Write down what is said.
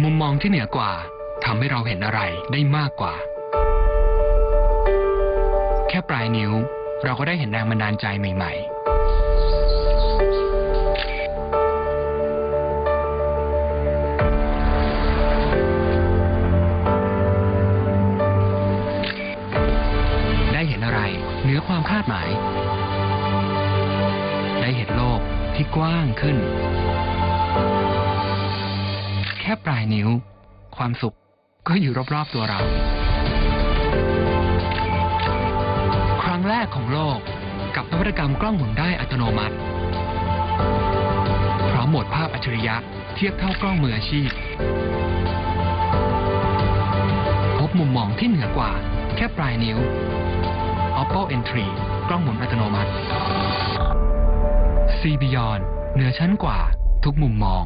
มุมมองที่เหนือกว่าทำให้เราเห็นอะไรได้มากกว่า แค่ปลายนิ้ว เราก็ได้เห็นแรงบันดาลใจใหม่ๆได้เห็นอะไรเหนือความคาดหมาย ได้เห็นโลกที่กว้างขึ้น ค่ปลายนิ้ว ความสุขก็อยู่รอบๆตัวเรา ครั้งแรกของโลกกับนวัตกรรมกล้องหมุนได้อัตโนมัติ พร้อมโหมดภาพอัจฉริยะเทียบเท่ากล้องมืออาชีพ พบมุมมองที่เหนือกว่า แค่ปลายนิ้ว Oppo N3 กล้องหมุนอัตโนมัติ C Beyond เหนือชั้นกว่าทุกมุมมอง